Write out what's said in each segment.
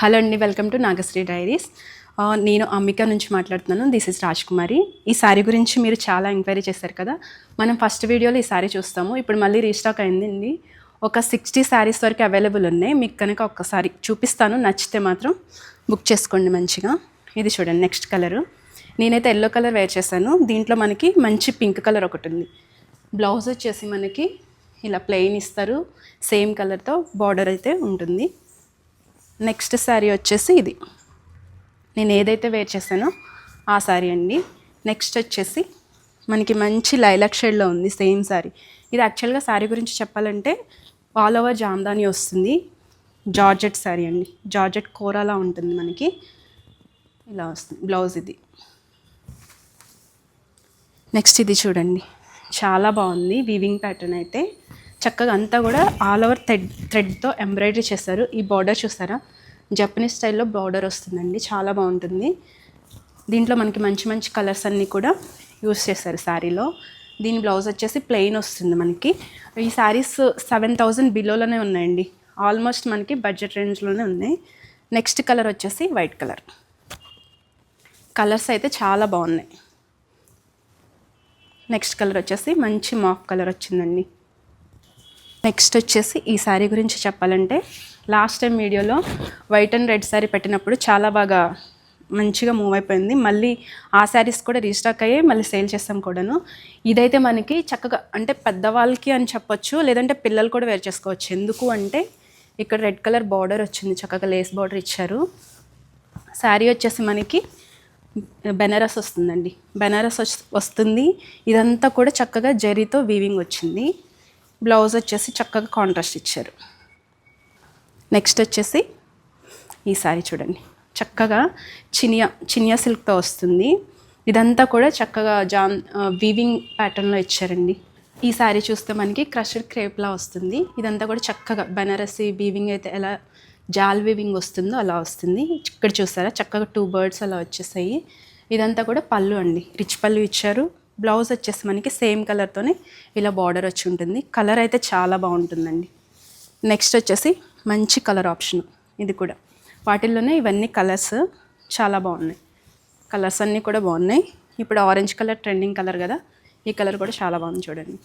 Hello అండి welcome to Nagashri diaries. నేను అంబిక నుంచి మాట్లాడుతున్నాను. దిస్ ఇస్ రాజ్ కుమారి ఈ శారీ గురించి మీరు చాలా ఎంక్వైరీ చేశారు కదా? మనం ఫస్ట్ వీడియోలో ఈ శారీ చూస్తాము. ఇప్పుడు మళ్ళీ రీస్టాక్ అయిందండి. ఒక సిక్స్టీ శారీస్ వరకు అవైలబుల్ ఉన్నాయి. మీకు కనుక ఒక్కసారి చూపిస్తాను. నచ్చితే మాత్రం బుక్ చేసుకోండి మంచిగా. ఇది చూడండి నెక్స్ట్ కలరు నేనైతే ఎల్లో కలర్ వేర్ చేశాను. దీంట్లో మనకి మంచి పింక్ కలర్ ఒకటి ఉంది. బ్లౌజ్ వచ్చేసి మనకి ఇలా ప్లెయిన్ ఇస్తారు. సేమ్ కలర్తో బార్డర్ అయితే ఉంటుంది. నెక్స్ట్ శారీ వచ్చేసి ఇది. నేను ఏదైతే వేర్ చేశానో ఆ శారీ అండి. నెక్స్ట్ వచ్చేసి మనకి మంచి లైలాక్ షేడ్లో ఉంది సేమ్ శారీ. ఇది యాక్చువల్గా శారీ గురించి చెప్పాలంటే ఆల్ ఓవర్ జామ్దాని వస్తుంది. జార్జెట్ శారీ అండి. జార్జెట్ కూరలా ఉంటుంది మనకి. ఇలా వస్తుంది. బ్లౌజ్ ఇది. నెక్స్ట్ ఇది చూడండి. చాలా బాగుంది. వీవింగ్ ప్యాటర్న్ అయితే. చక్కగా అంతా కూడా ఆల్ ఓవర్ థ్రెడ్ థ్రెడ్తో ఎంబ్రాయిడరీ చేశారు ఈ బార్డర్ చూస్తారా? జపనీస్ స్టైల్లో బార్డర్ వస్తుందండి. చాలా బాగుంటుంది. దీంట్లో మనకి మంచి మంచి కలర్స్ అన్నీ కూడా యూస్ చేస్తారు శారీలో. దీని బ్లౌజ్ వచ్చేసి ప్లెయిన్ వస్తుంది మనకి. ఈ శారీస్ సెవెన్ థౌజండ్ బిలోలోనే ఉన్నాయండి. ఆల్మోస్ట్ మనకి బడ్జెట్ రేంజ్లోనే ఉన్నాయి. నెక్స్ట్ కలర్ వచ్చేసి వైట్ కలర్. కలర్స్ అయితే చాలా బాగున్నాయి. నెక్స్ట్ కలర్ వచ్చేసి మంచి మాఫ్ కలర్ వచ్చిందండి. నెక్స్ట్ వచ్చేసి ఈ శారీ గురించి చెప్పాలంటే లాస్ట్ టైం వీడియోలో వైట్ అండ్ రెడ్ శారీ పెట్టినప్పుడు చాలా బాగా మంచిగా మూవ్ అయిపోయింది. మళ్ళీ ఆ శారీస్ కూడా రీస్టాక్ అయ్యి మళ్ళీ సేల్ చేస్తాం కూడాను. ఇదైతే మనకి చక్కగా అంటే పెద్దవాళ్ళకి అని చెప్పొచ్చు లేదంటే పిల్లలు కూడా వేర్ చేసుకోవచ్చు. ఎందుకు అంటే ఇక్కడ రెడ్ కలర్ బార్డర్ వచ్చింది చక్కగా లేస్ బార్డర్ ఇచ్చారు. శారీ వచ్చేసి మనకి బెనారస్ వస్తుందండి. బెనారస్ వస్తుంది. ఇదంతా కూడా చక్కగా జరీతో వీవింగ్ వచ్చింది. బ్లౌజ్ వచ్చేసి చక్కగా కాంట్రాస్ట్ ఇచ్చారు. నెక్స్ట్ వచ్చేసి ఈ శారీ చూడండి. చక్కగా చినియా చినియా సిల్క్తో వస్తుంది. ఇదంతా కూడా చక్కగా జాన్ వీవింగ్ ప్యాటర్న్లో ఇచ్చారండి. ఈ శారీ చూస్తే మనకి క్రషడ్ క్రేప్లా వస్తుంది. ఇదంతా కూడా చక్కగా బెనారసి వీవింగ్ అయితే ఎలా జాల్ వీవింగ్ వస్తుందో అలా వస్తుంది. ఇక్కడ చూసారా? చక్కగా టూ బర్డ్స్ అలా వచ్చేసాయి. ఇదంతా కూడా పళ్ళు అండి. రిచ్ పళ్ళు ఇచ్చారు. బ్లౌజ్ వచ్చేసి మనకి సేమ్ కలర్తోనే ఇలా బార్డర్ వచ్చి ఉంటుంది. కలర్ అయితే చాలా బాగుంటుందండి. నెక్స్ట్ వచ్చేసి మంచి కలర్ ఆప్షన్ ఇది కూడా. వాటిల్లోనే ఇవన్నీ కలర్స్ చాలా బాగున్నాయి. కలర్స్ అన్నీ కూడా బాగున్నాయి. ఇప్పుడు ఆరెంజ్ కలర్ ట్రెండింగ్ కలర్ కదా ఈ కలర్ కూడా చాలా బాగుంది చూడండి.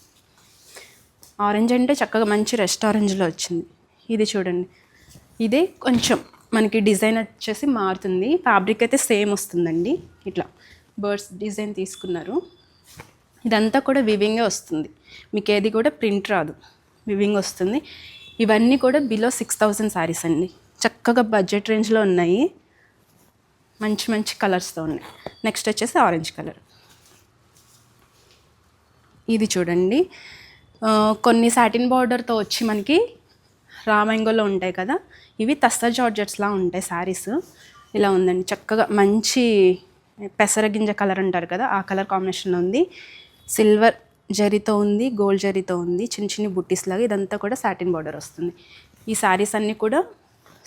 ఆరెంజ్ అంటే చక్కగా మంచి రెస్ట్ ఆరెంజ్లో వచ్చింది. ఇది చూడండి. ఇదే కొంచెం మనకి డిజైన్ వచ్చేసి మారుతుంది. ఫ్యాబ్రిక్ అయితే సేమ్ వస్తుందండి. ఇట్లా బర్డ్స్ డిజైన్ తీసుకున్నారు. ఇదంతా కూడా వివింగే వస్తుంది. మీకు ఏది కూడా ప్రింట్ రాదు. వివింగ్ వస్తుంది. ఇవన్నీ కూడా బిలో సిక్స్ థౌజండ్ శారీస్ అండి. చక్కగా బడ్జెట్ రేంజ్లో ఉన్నాయి. మంచి మంచి కలర్స్తో ఉన్నాయి. నెక్స్ట్ వచ్చేసి ఆరెంజ్ కలర్. ఇది చూడండి. కొన్ని సాటిన్ బార్డర్తో వచ్చి మనకి రామంగోలో ఉంటాయి కదా. ఇవి తస్తా జార్జెట్స్లా ఉంటాయి శారీస్. ఇలా ఉందండి. చక్కగా మంచి పెసర గింజ కలర్ అంటారు కదా ఆ కలర్ కాంబినేషన్లో ఉంది. సిల్వర్ జరీతో ఉంది గోల్డ్ జరీతో ఉంది చిన్న చిన్న బుట్టీస్ లాగా ఇదంతా కూడా సాటిన్ బార్డర్ వస్తుంది. ఈ శారీస్ అన్నీ కూడా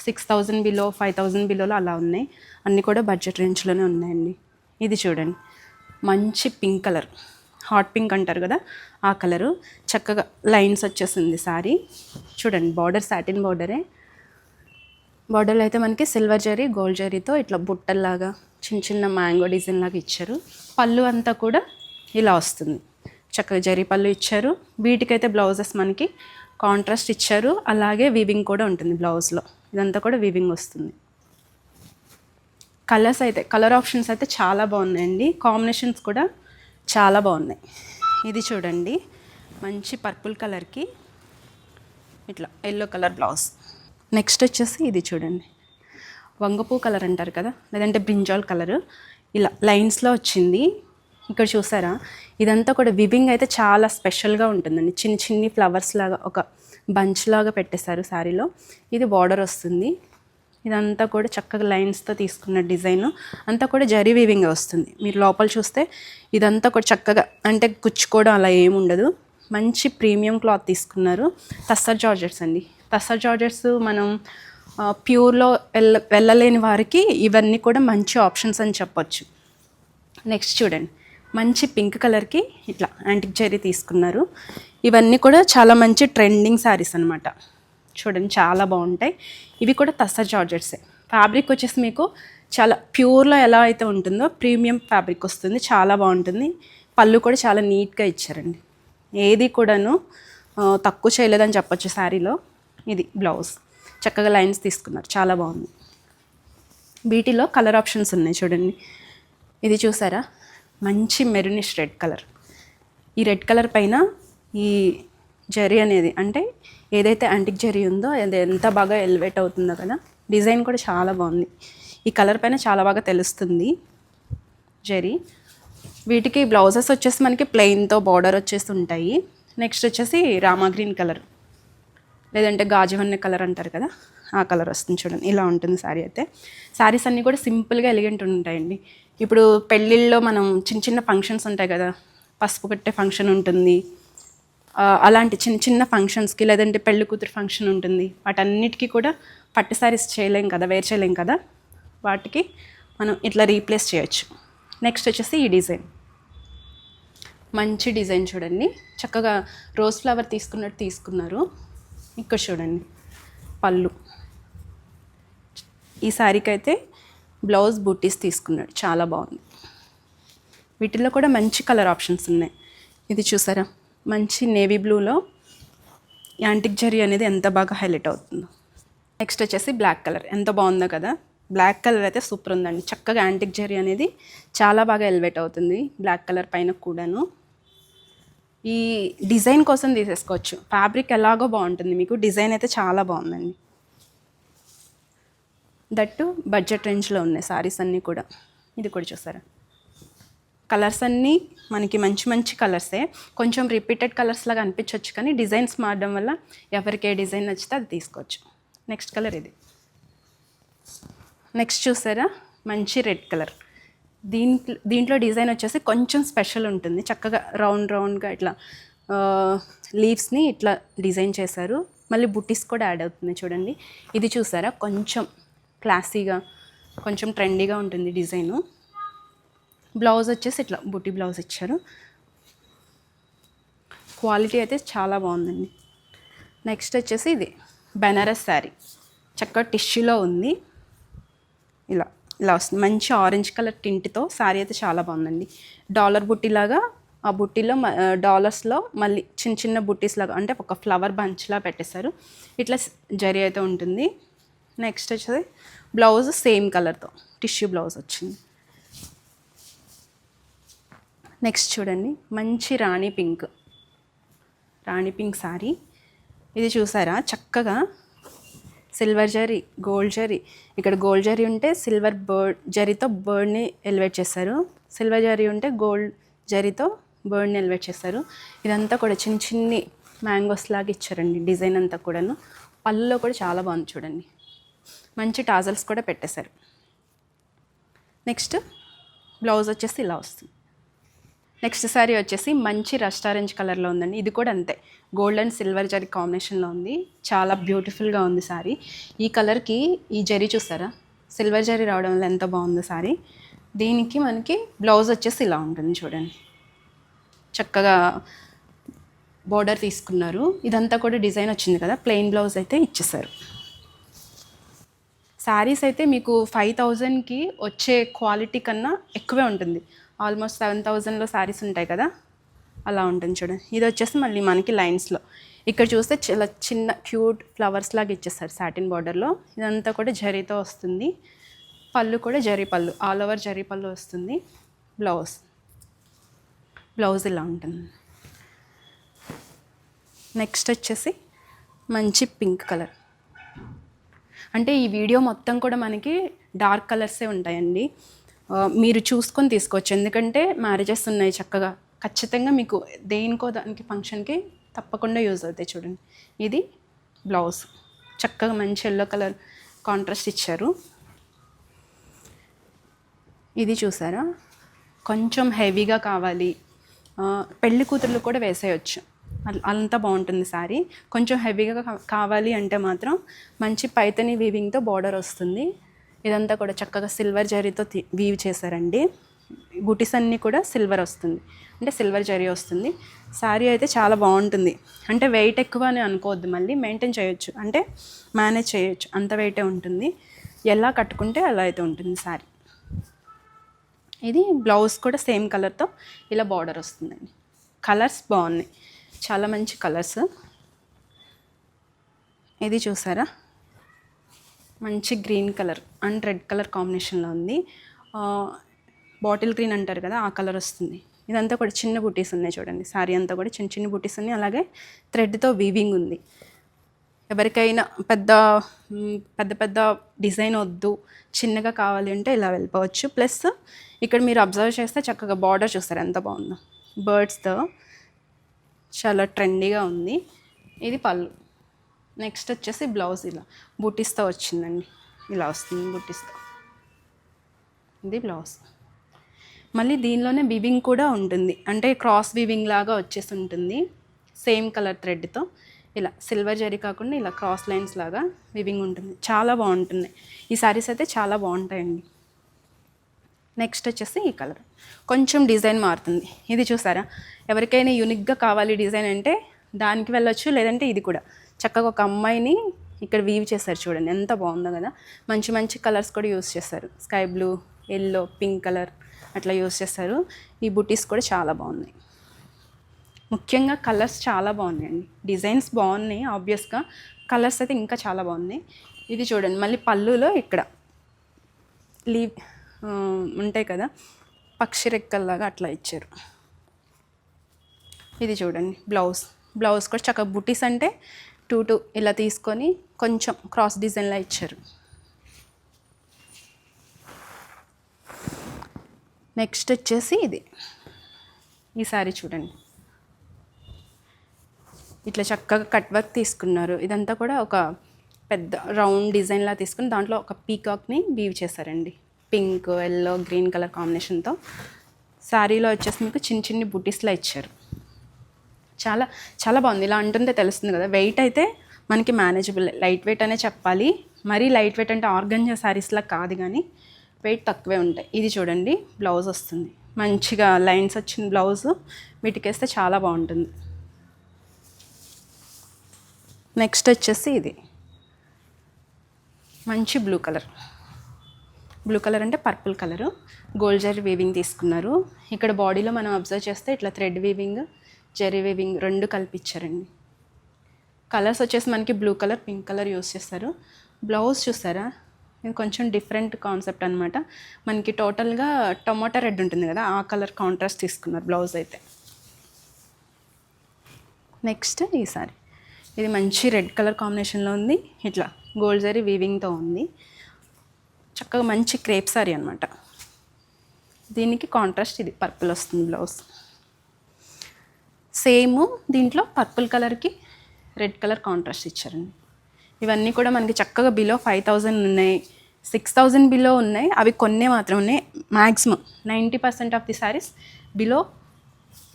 six thousand below five thousand బిలోలో అలా ఉన్నాయి. అన్నీ కూడా బడ్జెట్ రేంజ్లోనే ఉన్నాయండి. ఇది చూడండి. మంచి పింక్ కలర్ హాట్ పింక్ అంటారు కదా ఆ కలరు చక్కగా లైన్స్ వచ్చేసింది సారీ. చూడండి బార్డర్ సాటిన్ బార్డరే బార్డర్లో అయితే మనకి సిల్వర్ జరీ గోల్డ్ జరీతో ఇట్లా బుట్టల్లాగా చిన్న చిన్న మ్యాంగో డిజైన్ లాగా ఇచ్చారు. పళ్ళు అంతా కూడా ఇలా వస్తుంది. చక్కగా జరీ పళ్ళు ఇచ్చారు. వీటికైతే బ్లౌజెస్ మనకి కాంట్రాస్ట్ ఇచ్చారు. అలాగే వీవింగ్ కూడా ఉంటుంది బ్లౌజ్లో. ఇదంతా కూడా వీవింగ్ వస్తుంది. కలర్స్ అయితే కలర్ ఆప్షన్స్ అయితే చాలా బాగున్నాయండి. కాంబినేషన్స్ కూడా చాలా బాగున్నాయి. ఇది చూడండి. మంచి పర్పుల్ కలర్కి ఇట్లా ఎల్లో కలర్ బ్లౌజ్ నెక్స్ట్ వచ్చేసి ఇది చూడండి. వంగపూ కలర్ అంటారు కదా? లేదంటే బ్రింజాల్ కలర్ ఇలా లైన్స్లో వచ్చింది. ఇక్కడ చూసారా? ఇదంతా కూడా వివింగ్ అయితే చాలా స్పెషల్గా ఉంటుందండి. చిన్న చిన్ని ఫ్లవర్స్ లాగా ఒక బంచ్ లాగా పెట్టేశారు శారీలో. ఇది బార్డర్ వస్తుంది. ఇదంతా కూడా చక్కగా లైన్స్తో తీసుకున్న డిజైన్. అంతా కూడా జరీ వీవింగ్ వస్తుంది. మీరు లోపల చూస్తే ఇదంతా కూడా చక్కగా అంటే గుచ్చుకోవడం అలా ఏముండదు మంచి ప్రీమియం క్లాత్ తీసుకున్నారు తస్సర్ జార్జెట్స్ అండి. తస్సర్ జార్జెట్స్ మనం ప్యూర్లో వెళ్ళ వెళ్ళలేని వారికి ఇవన్నీ కూడా మంచి ఆప్షన్స్ అని చెప్పొచ్చు. నెక్స్ట్ చూడండి. మంచి పింక్ కలర్కి ఇట్లా యాంటిక్ జరీ తీసుకున్నారు. ఇవన్నీ కూడా చాలా మంచి ట్రెండింగ్ శారీస్ అనమాట చూడండి చాలా బాగుంటాయి. ఇవి కూడా తస్సర్ జార్జెట్సే. ఫ్యాబ్రిక్ వచ్చేసి మీకు చాలా ప్యూర్లో ఎలా అయితే ఉంటుందో ప్రీమియం ఫ్యాబ్రిక్ వస్తుంది. చాలా బాగుంటుంది. పళ్ళు కూడా చాలా నీట్గా ఇచ్చారండి. ఏది కూడాను తక్కువ చేయలేదని చెప్పొచ్చు శారీలో. ఇది బ్లౌజ్. చక్కగా లైన్స్ తీసుకున్నారు. చాలా బాగుంది. వీటిలో కలర్ ఆప్షన్స్ ఉన్నాయి చూడండి. ఇది చూసారా? మంచి మెరూనిష్ రెడ్ కలర్. ఈ రెడ్ కలర్ పైన ఈ జరీ అనేది అంటే ఏదైతే యాంటిక్ జరీ ఉందో అది ఎంత బాగా ఎలివేట్ అవుతుందో కదా డిజైన్ కూడా చాలా బాగుంది. ఈ కలర్ పైన చాలా బాగా తెలుస్తుంది జరీ. వీటికి బ్లౌజెస్ వచ్చేసి మనకి ప్లెయిన్తో బార్డర్ వచ్చేసి ఉంటాయి. నెక్స్ట్ వచ్చేసి రామా గ్రీన్ కలర్. లేదంటే గాజువన్న కలర్ అంటారు కదా ఆ కలర్ వస్తుంది చూడండి. ఇలా ఉంటుంది శారీ అయితే. శారీస్ అన్నీ కూడా సింపుల్గా ఎలిగెంట్ ఉంటాయండి. ఇప్పుడు పెళ్ళిళ్ళలో మనం చిన్న చిన్న ఫంక్షన్స్ ఉంటాయి కదా పసుపు కట్టే ఫంక్షన్ ఉంటుంది. అలాంటి చిన్న చిన్న ఫంక్షన్స్కి లేదంటే పెళ్ళి కూతురు ఫంక్షన్ ఉంటుంది. వాటన్నిటికీ కూడా పట్టు శారీస్ చేయలేం కదా వేర్ చేయలేం కదా. వాటికి మనం ఇట్లా రీప్లేస్ చేయొచ్చు. నెక్స్ట్ వచ్చేసి ఈ డిజైన్ మంచి డిజైన్ చూడండి. చక్కగా రోజ్ ఫ్లవర్ తీసుకున్నట్టు తీసుకున్నారు. ఇక్కడ చూడండి. పళ్ళు. ఈ శారీకి అయితే బ్లౌజ్ బూటీస్ తీసుకున్నాడు. చాలా బాగుంది. వీటిల్లో కూడా మంచి కలర్ ఆప్షన్స్ ఉన్నాయి. ఇది చూసారా? మంచి నేవీ బ్లూలో యాంటిక్ జరీ అనేది ఎంత బాగా హైలైట్ అవుతుందో. నెక్స్ట్ వచ్చేసి బ్లాక్ కలర్. ఎంత బాగుందో కదా? బ్లాక్ కలర్ అయితే సూపర్ ఉందండి. చక్కగా యాంటిక్ జరీ అనేది చాలా బాగా ఎలివేట్ అవుతుంది బ్లాక్ కలర్ పైన కూడాను. ఈ డిజైన్ కోసం తీసేసుకోవచ్చు. ఫ్యాబ్రిక్ ఎలాగో బాగుంటుంది. మీకు డిజైన్ అయితే చాలా బాగుందండి. దట్టు బడ్జెట్ రేంజ్లో ఉన్నాయి సారీస్ అన్నీ కూడా. ఇది కూడా చూసారా? కలర్స్ అన్నీ మనకి మంచి మంచి కలర్సే. కొంచెం రిపీటెడ్ కలర్స్ లాగా అనిపించవచ్చు కానీ డిజైన్స్ మారడం వల్ల ఎవరికి ఏ డిజైన్ నచ్చితే అది తీసుకోవచ్చు. నెక్స్ట్ కలర్ ఇది. నెక్స్ట్ చూసారా? మంచి రెడ్ కలర్. దీంట్లో దీంట్లో డిజైన్ వచ్చేసి కొంచెం స్పెషల్ ఉంటుంది. చక్కగా రౌండ్ రౌండ్గా ఇట్లా లీవ్స్ని ఇట్లా డిజైన్ చేశారు. మళ్ళీ బుటీస్ కూడా యాడ్ అవుతుంది చూడండి. ఇది చూసారా? కొంచెం క్లాసీగా కొంచెం ట్రెండీగా ఉంటుంది డిజైను. బ్లౌజ్ వచ్చేసి ఇట్లా బుట్టి బ్లౌజ్ ఇచ్చారు. క్వాలిటీ అయితే చాలా బాగుందండి. నెక్స్ట్ వచ్చేసి ఇది బెనారస్ శారీ. చక్కగా టిష్యూలో ఉంది. ఇలా ఇలా వస్తుంది. మంచి ఆరెంజ్ కలర్ టింట్తో శారీ అయితే చాలా బాగుందండి. డాలర్ బుట్టిలాగా ఆ బుట్టిలో మ- డాలర్స్లో మళ్ళీ చిన్న చిన్న బుట్టీస్ లాగా అంటే ఒక ఫ్లవర్ బంచ్లా పెట్టేశారు. ఇట్లా జరి జరీ అయితే ఉంటుంది. నెక్స్ట్ వచ్చేది బ్లౌజ్ సేమ్ కలర్తో టిష్యూ బ్లౌజ్ వచ్చింది. నెక్స్ట్ చూడండి మంచి రాణి పింక్ రాణి పింక్ శారీ ఇది చూసారా? చక్కగా సిల్వర్ జరీ గోల్డ్ జరీ ఇక్కడ గోల్డ్ జరీ ఉంటే సిల్వర్ బర్డ్ జరీతో బర్డ్ని ఎలివేట్ చేస్తారు. సిల్వర్ జరీ ఉంటే గోల్డ్ జరీతో బర్డ్ని ఎలివేట్ చేస్తారు. ఇదంతా కూడా చిన్న చిన్ని మ్యాంగోస్ లాగా ఇచ్చారండి డిజైన్ అంతా కూడాను. పళ్ళులో కూడా చాలా బాగుంది చూడండి. మంచి టాజల్స్ కూడా పెట్టేశారు. నెక్స్ట్ బ్లౌజ్ వచ్చేసి ఇలా వస్తుంది. నెక్స్ట్ శారీ వచ్చేసి మంచి రస్ట్ ఆరెంజ్ కలర్లో ఉందండి. ఇది కూడా అంతే. గోల్డ్ అండ్ సిల్వర్ జరీ కాంబినేషన్లో ఉంది. చాలా బ్యూటిఫుల్గా ఉంది శారీ ఈ కలర్కి ఈ జరీ చూసారా? సిల్వర్ జరీ రావడం వల్ల ఎంత బాగుందో శారీ దీనికి మనకి బ్లౌజ్ వచ్చేసి ఇలా ఉంటుంది చూడండి. చక్కగా బోర్డర్ తీసుకున్నారు. ఇదంతా కూడా డిజైన్ వచ్చింది కదా? ప్లెయిన్ బ్లౌజ్ అయితే ఇచ్చేసారు శారీస్ అయితే మీకు ఫైవ్ థౌజండ్కి వచ్చే క్వాలిటీ కన్నా ఎక్కువే ఉంటుంది. ఆల్మోస్ట్ సెవెన్ థౌజండ్లో శారీస్ ఉంటాయి కదా? అలా ఉంటుంది చూడండి ఇది వచ్చేసి మళ్ళీ మనకి లైన్స్లో ఇక్కడ చూస్తే చాలా చిన్న క్యూట్ ఫ్లవర్స్ లాగా ఇచ్చేస్తారు సాటిన్ బార్డర్లో ఇదంతా కూడా జరీతో వస్తుంది. పళ్ళు కూడా జరీ పళ్ళు. ఆల్ ఓవర్ జరీ పళ్ళు వస్తుంది. బ్లౌజ్ బ్లౌజ్ ఇలా ఉంటుంది. నెక్స్ట్ వచ్చేసి మంచి పింక్ కలర్ అంటే ఈ వీడియో మొత్తం కూడా మనకి డార్క్ కలర్సే ఉంటాయండి. మీరు చూసుకొని తీసుకోవచ్చు. ఎందుకంటే మ్యారేజెస్ ఉన్నాయి చక్కగా. ఖచ్చితంగా మీకు దేనికో దానికి ఫంక్షన్కి తప్పకుండా యూజ్ అవుతాయి చూడండి. ఇది బ్లౌజ్. చక్కగా మంచి ఎల్లో కలర్ కాంట్రాస్ట్ ఇచ్చారు. ఇది చూసారా? కొంచెం హెవీగా కావాలి. పెళ్ళి కూతుర్లు కూడా వేసేయచ్చు. అంతా బాగుంటుంది శారీ. కొంచెం హెవీగా కావాలి అంటే మాత్రం మంచి పైతని వీవింగ్తో బార్డర్ వస్తుంది. ఇదంతా కూడా చక్కగా సిల్వర్ జరీతో వీవ్ చేశారండి. బుటీస్ అన్నీ కూడా సిల్వర్ వస్తుంది. అంటే సిల్వర్ జరీ వస్తుంది. శారీ అయితే చాలా బాగుంటుంది. అంటే వెయిట్ ఎక్కువ అని అనుకోవద్దు మళ్ళీ మెయింటైన్ చేయొచ్చు. అంటే మేనేజ్ చేయొచ్చు. అంత వెయిటే ఉంటుంది. ఎలా కట్టుకుంటే అలా అయితే ఉంటుంది శారీ. ఇది బ్లౌజ్ కూడా సేమ్ కలర్తో ఇలా బార్డర్ వస్తుందండి. కలర్స్ బాగున్నాయి. చాలా మంచి కలర్స్. ఇది చూసారా? మంచి green colour and red colour కాంబినేషన్లో ఉంది. బాటిల్ గ్రీన్ అంటారు కదా ఆ కలర్ వస్తుంది. ఇదంతా కూడా చిన్న బుటీస్ ఉన్నాయి చూడండి. శారీ అంతా కూడా చిన్న చిన్న బుటీస్ ఉన్నాయి. అలాగే థ్రెడ్తో వీవింగ్ ఉంది. ఎవరికైనా పెద్ద పెద్ద పెద్ద డిజైన్ వద్దు. చిన్నగా కావాలి అంటే ఇలా వెళ్ళిపోవచ్చు. ప్లస్ ఇక్కడ మీరు అబ్జర్వ్ చేస్తే చక్కగా బార్డర్ చూస్తారు ఎంత బాగుందో. బర్డ్స్తో చాలా ట్రెండీగా ఉంది. ఇది పళ్ళు. నెక్స్ట్ వచ్చేసి బ్లౌజ్ ఇలా. బుటిస్తో వచ్చిందండి. ఇలా వస్తుంది బుటిస్తో. ఇది బ్లౌజ్ మళ్ళీ దీనిలోనే వివింగ్ కూడా ఉంటుంది. అంటే క్రాస్ వివింగ్ లాగా వచ్చేసి ఉంటుంది. సేమ్ కలర్ థ్రెడ్తో ఇలా సిల్వర్ జరీ కాకుండా ఇలా క్రాస్ లైన్స్ లాగా వివింగ్ ఉంటుంది. చాలా బాగుంటుంది. ఈ శారీస్ అయితే చాలా బాగుంటాయండి. నెక్స్ట్ వచ్చేసి ఈ కలర్. కొంచెం డిజైన్ మారుతుంది. ఇది చూసారా? ఎవరికైనా యూనిక్గా కావాలి డిజైన్ అంటే దానికి వెళ్ళొచ్చు లేదంటే ఇది కూడా. చక్కగా ఒక అమ్మాయిని ఇక్కడ వీవ్ చేశారు చూడండి. ఎంత బాగుందో కదా. మంచి మంచి కలర్స్ కూడా యూస్ చేస్తారు sky blue yellow pink colour అట్లా యూస్ చేస్తారు ఈ బుటీస్ కూడా చాలా బాగున్నాయి. ముఖ్యంగా కలర్స్ చాలా బాగున్నాయండి. డిజైన్స్ బాగున్నాయి ఆబ్వియస్గా కలర్స్ అయితే ఇంకా చాలా బాగున్నాయి. ఇది చూడండి. మళ్ళీ పళ్ళులో ఇక్కడ లీవ్ ఉంటాయి కదా. పక్షి రెక్కల్లాగా అట్లా ఇచ్చారు. ఇది చూడండి బ్లౌజ్. బ్లౌజ్ కూడా చక్కగా బుటీస్ అంటే టూ టూ ఇలా తీసుకొని కొంచెం క్రాస్ డిజైన్లా ఇచ్చారు. నెక్స్ట్ వచ్చేసి ఇది. ఈ సారీ చూడండి. ఇట్లా చక్కగా కట్ వర్క్ తీసుకున్నారు. ఇదంతా కూడా ఒక పెద్ద రౌండ్ డిజైన్లా తీసుకుని దాంట్లో ఒక పీకాక్ని వీవ్ చేశారండి. పింక్ ఎల్లో గ్రీన్ కలర్ కాంబినేషన్తో శారీలో వచ్చేసి మీకు చిన్న చిన్ని బుటీస్లా ఇచ్చారు. చాలా చాలా బాగుంది. ఇలా అంటుంటే తెలుస్తుంది కదా వెయిట్ అయితే మనకి మేనేజబుల్ లైట్ వెయిట్ అనే చెప్పాలి. మరీ లైట్ వెయిట్ అంటే ఆర్గంజా శారీస్లా కాదు కానీ వెయిట్ తక్కువే ఉంటాయి. ఇది చూడండి బ్లౌజ్ వస్తుంది. మంచిగా లైన్స్ వచ్చిన బ్లౌజ్ వీటికేస్తే చాలా బాగుంటుంది. నెక్స్ట్ వచ్చేసి ఇది. మంచి బ్లూ కలర్ బ్లూ కలర్ అంటే purple colour. Gold zari weaving తీసుకున్నారు. ఇక్కడ బాడీలో మనం అబ్జర్వ్ చేస్తే ఇట్లా థ్రెడ్ వీవింగ్ జరీ వీవింగ్ రెండు కల్పించారండి. కలర్స్ వచ్చేసి మనకి blue colour pink colour use చేస్తారు. బ్లౌజ్ చూసారా ఇది కొంచెం డిఫరెంట్ కాన్సెప్ట్ అనమాట మనకి టోటల్గా టొమాటో రెడ్ ఉంటుంది కదా ఆ కలర్ కాంట్రాస్ట్ తీసుకున్నారు బ్లౌజ్ అయితే. నెక్స్ట్ ఈ సారీ. ఇది మంచి రెడ్ కలర్ కాంబినేషన్లో ఉంది. ఇట్లా గోల్డ్ జరీ వీవింగ్తో ఉంది. చక్కగా మంచి క్రేప్ సారీ అనమాట దీనికి కాంట్రాస్ట్ ఇది పర్పుల్ వస్తుంది బ్లౌజ్ సేమ్ దీంట్లో పర్పుల్ కలర్కి రెడ్ కలర్ కాంట్రాస్ట్ ఇచ్చారండి. ఇవన్నీ కూడా మనకి చక్కగా బిలో ఫైవ్ థౌజండ్ ఉన్నాయి. సిక్స్ థౌజండ్ బిలో ఉన్నాయి. అవి కొన్నే మాత్రం ఉన్నాయి. Maximum ninety percent of the saris below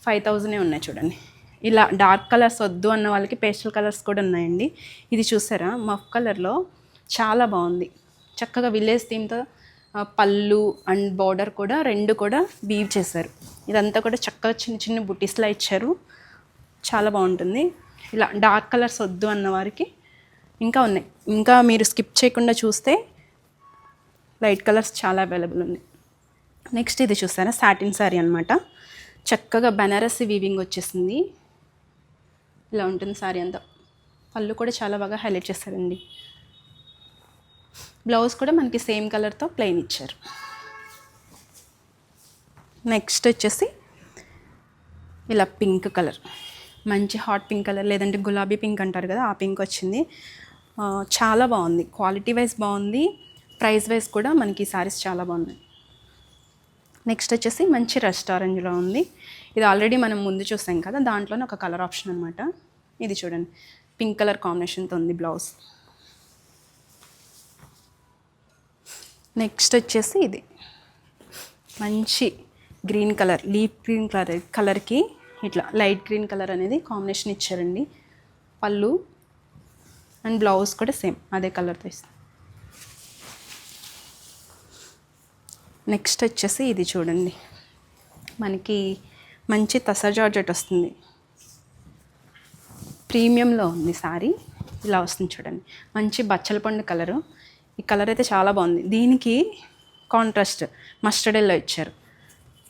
five థౌజండే ఉన్నాయి చూడండి. ఇలా డార్క్ కలర్స్ వద్దు అన్న వాళ్ళకి పేస్టల్ కలర్స్ కూడా ఉన్నాయండి. ఇది చూసారా? మఫ్ కలర్లో చాలా బాగుంది. చక్కగా విలేజ్ థీమ్తో పళ్ళు అండ్ బార్డర్ కూడా రెండు కూడా వీవ్ చేశారు. ఇదంతా కూడా చక్కగా చిన్న చిన్న బుటీస్లా ఇచ్చారు. చాలా బాగుంటుంది. ఇలా డార్క్ కలర్స్ వద్దు అన్న వారికి ఇంకా ఉన్నాయి. ఇంకా మీరు స్కిప్ చేయకుండా చూస్తే లైట్ కలర్స్ చాలా అవైలబుల్ ఉన్నాయి. నెక్స్ట్ ఇది చూసారా? సాటిన్ శారీ అనమాట చక్కగా బెనారస్ వీవింగ్ వచ్చేసింది. ఇలా ఉంటుంది శారీ అంతా. పళ్ళు కూడా చాలా బాగా హైలైట్ చేస్తారండి బ్లౌజ్ కూడా మనకి సేమ్ కలర్తో ప్లెయిన్ ఇచ్చారు. నెక్స్ట్ వచ్చేసి ఇలా పింక్ కలర్. మంచి హాట్ పింక్ కలర్ లేదంటే గులాబీ పింక్ అంటారు కదా ఆ పింక్ వచ్చింది. చాలా బాగుంది. క్వాలిటీ వైజ్ బాగుంది. ప్రైస్ వైజ్ కూడా మనకి సారీస్ చాలా బాగున్నాయి. నెక్స్ట్ వచ్చేసి మంచి రెస్టారెంట్లో ఉంది. ఇది ఆల్రెడీ మనం ముందు చూసాం కదా దాంట్లోనే ఒక కలర్ ఆప్షన్ అనమాట ఇది చూడండి. పింక్ కలర్ కాంబినేషన్తో ఉంది బ్లౌజ్. నెక్స్ట్ వచ్చేసి ఇది. మంచి green colour leaf green colour కలర్కి ఇట్లా లైట్ గ్రీన్ కలర్ అనేది కాంబినేషన్ ఇచ్చారండి. పళ్ళు అండ్ బ్లౌజ్ కూడా సేమ్ అదే కలర్తో ఇస్తుంది నెక్స్ట్ వచ్చేసి ఇది చూడండి. మనకి మంచి తస జార్జెట్ వస్తుంది. ప్రీమియంలో ఉంది సారీ ఇలా వస్తుంది చూడండి. మంచి బచ్చల పండు కలరు. ఈ కలర్ అయితే చాలా బాగుంది. దీనికి కాంట్రాస్ట్ మస్టర్డ్ ఎల్లో ఇచ్చారు.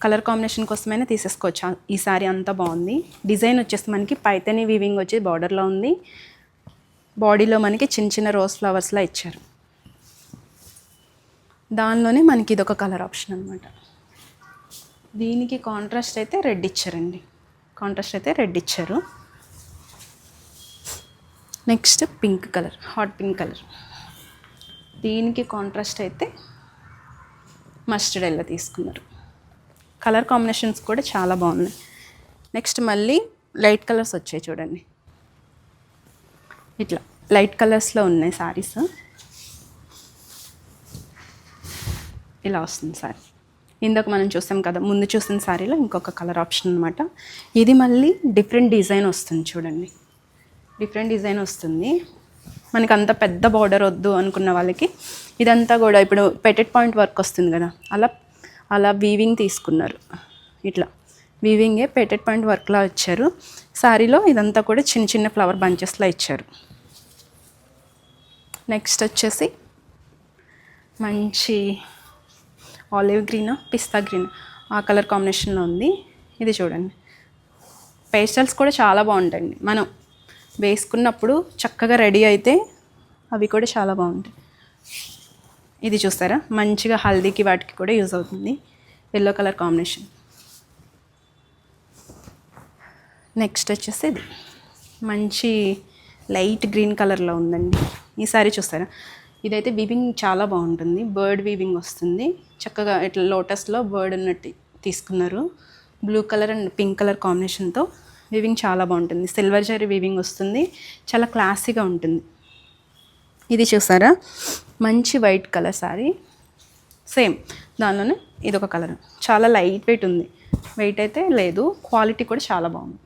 కలర్ కాంబినేషన్ కోసమైనా తీసేసుకోవచ్చు. ఈ సారీ అంతా బాగుంది. డిజైన్ వచ్చేసి మనకి పైతని వీవింగ్ వచ్చి బార్డర్లో ఉంది. బాడీలో మనకి చిన్న చిన్న రోజ్ ఫ్లవర్స్లా ఇచ్చారు. దానిలోనే మనకి ఇదొక కలర్ ఆప్షన్ అనమాట దీనికి కాంట్రాస్ట్ అయితే రెడ్ ఇచ్చారండి. కాంట్రాస్ట్ అయితే రెడ్ ఇచ్చారు. Next pink colour hot pink colour దీనికి కాంట్రాస్ట్ అయితే మస్టర్డ్ ఎల్లో తీసుకున్నారు? కలర్ కాంబినేషన్స్ కూడా చాలా బాగున్నాయి. నెక్స్ట్ మళ్ళీ లైట్ కలర్స్ వచ్చాయి చూడండి. ఇట్లా లైట్ కలర్స్లో ఉన్నాయి శారీస్ ఇలా వస్తుంది సారీ. ఇందాక మనం చూసాం కదా ముందు చూసిన శారీలో ఇంకొక కలర్ ఆప్షన్ అనమాట ఇది మళ్ళీ డిఫరెంట్ డిజైన్ వస్తుంది చూడండి. డిఫరెంట్ డిజైన్ వస్తుంది. మనకి అంత పెద్ద బార్డర్ వద్దు అనుకున్న వాళ్ళకి ఇదంతా కూడా ఇప్పుడు పెటెడ్ పాయింట్ వర్క్ వస్తుంది కదా. అలా అలా వీవింగ్ తీసుకున్నారు. ఇట్లా. వీవింగే పెటెడ్ పాయింట్ వర్క్లా ఇచ్చారు. శారీలో ఇదంతా కూడా చిన్న చిన్న ఫ్లవర్ బంచెస్లా ఇచ్చారు. నెక్స్ట్ వచ్చేసి మంచి ఆలివ్ గ్రీన్ పిస్తా గ్రీన్ ఆ. కలర్ కాంబినేషన్లో ఉంది. ఇది చూడండి. పేస్టల్స్ కూడా చాలా బాగుంటాయండి. మనం వేసుకున్నప్పుడు చక్కగా రెడీ అయితే అవి కూడా చాలా బాగుంటాయి. ఇది చూస్తారా? మంచిగా హల్దీకి వాటికి కూడా యూజ్ అవుతుంది. ఎల్లో కలర్ కాంబినేషన్ నెక్స్ట్ వచ్చేసి ఇది. మంచి లైట్ గ్రీన్ కలర్లో ఉందండి. ఈ సారీ చూస్తారా? ఇదైతే వీవింగ్ చాలా బాగుంటుంది. బర్డ్ వీవింగ్ వస్తుంది. చక్కగా ఇట్లా లోటస్లో బర్డ్ ఉన్నట్టు తీసుకున్నారు. Blue colour and pink colour కాంబినేషన్తో వీవింగ్ చాలా బాగుంటుంది. సిల్వర్ జరీ వీవింగ్ వస్తుంది. చాలా క్లాసీగా ఉంటుంది. ఇది చూసారా? మంచి వైట్ కలర్ సారీ సేమ్ దానిలోనే ఇదొక కలర్ చాలా లైట్ వెయిట్ ఉంది. వెయిట్ అయితే లేదు. క్వాలిటీ కూడా చాలా బాగుంది.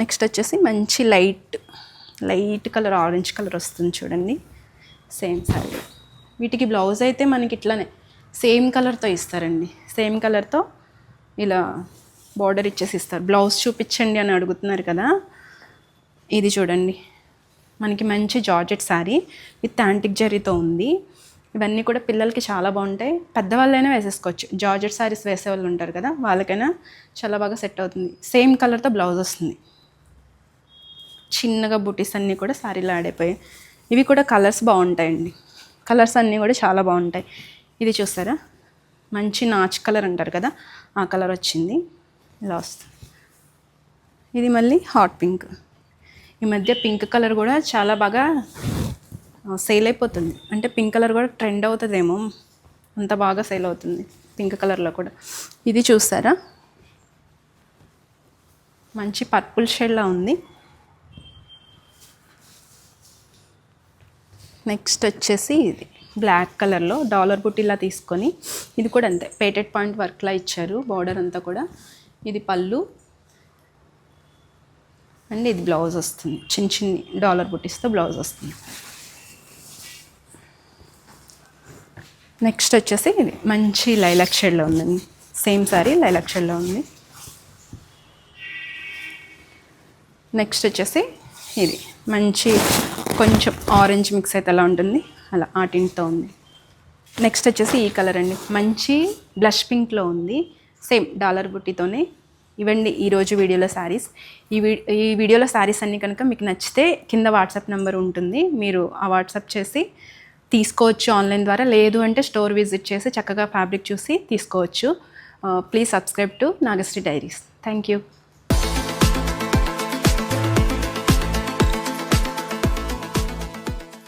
నెక్స్ట్ వచ్చేసి మంచి light light colour orange colour వస్తుంది చూడండి. సేమ్ సారీ వీటికి బ్లౌజ్ అయితే మనకి ఇట్లానే సేమ్ కలర్తో ఇస్తారండి. సేమ్ కలర్తో ఇలా బార్డర్ ఇచ్చేసి ఇస్తారు బ్లౌజ్ చూపించండి అని అడుగుతున్నారు కదా. ఇది చూడండి. మనకి మంచి జార్జెట్ శారీ విత్ యాంటిక్ జరీతో ఉంది. ఇవన్నీ కూడా పిల్లలకి చాలా బాగుంటాయి. పెద్దవాళ్ళైనా వేసేసుకోవచ్చు. జార్జెట్ శారీస్ వేసే వాళ్ళు ఉంటారు కదా వాళ్ళకైనా చాలా బాగా సెట్ అవుతుంది. సేమ్ కలర్తో బ్లౌజ్ వస్తుంది. చిన్నగా బుటీస్ అన్నీ కూడా శారీలో ఆడైపోయాయి ఇవి కూడా కలర్స్ బాగుంటాయండి. కలర్స్ అన్నీ కూడా చాలా బాగుంటాయి. ఇది చూస్తారా మంచి నాచ్ కలర్ అంటారు కదా ఆ కలర్ వచ్చింది. ఇలా వస్తుంది ఇది మళ్ళీ హాట్ పింక్ ఈ మధ్య పింక్ కలర్ కూడా చాలా బాగా సేల్ అయిపోతుంది. అంటే పింక్ కలర్ కూడా ట్రెండ్ అవుతుందేమో. అంత బాగా సేల్ అవుతుంది పింక్ కలర్లో కూడా. ఇది చూస్తారా మంచి పర్పుల్ షేడ్లా ఉంది. నెక్స్ట్ వచ్చేసి ఇది. బ్లాక్ కలర్లో డాలర్ బుట్టిలా తీసుకొని ఇది కూడా అంతే. పేటెడ్ పాయింట్ వర్క్లా ఇచ్చారు బార్డర్ అంతా కూడా. ఇది పళ్ళు. అండ్ ఇది బ్లౌజ్ వస్తుంది. చిన్న చిన్ని డాలర్ బుట్టిస్తో బ్లౌజ్ వస్తుంది. నెక్స్ట్ వచ్చేసి ఇది మంచి లైలాక్ షేడ్లో ఉందండి. సేమ్ సారీ లైలాక్ షేడ్లో ఉంది. నెక్స్ట్ వచ్చేసి ఇది మంచి కొంచెం ఆరెంజ్ మిక్స్ అయితే ఎలా ఉంటుంది. అలా ఆ టింట్తో ఉంది. నెక్స్ట్ వచ్చేసి ఈ కలర్ అండి. మంచి బ్లష్ పింక్లో ఉంది. సేమ్ డాలర్ బుట్టితోనే ఇవ్వండి ఈరోజు వీడియోలో శారీస్. ఈ వీ ఈ వీడియోలో శారీస్ అన్నీ కనుక మీకు నచ్చితే కింద వాట్సాప్ నెంబర్ ఉంటుంది. మీరు ఆ వాట్సాప్ చేసి తీసుకోవచ్చు ఆన్లైన్ ద్వారా. లేదు అంటే స్టోర్ విజిట్ చేసి చక్కగా ఫ్యాబ్రిక్ చూసి తీసుకోవచ్చు. Please subscribe to Nagashri diaries. Thank you.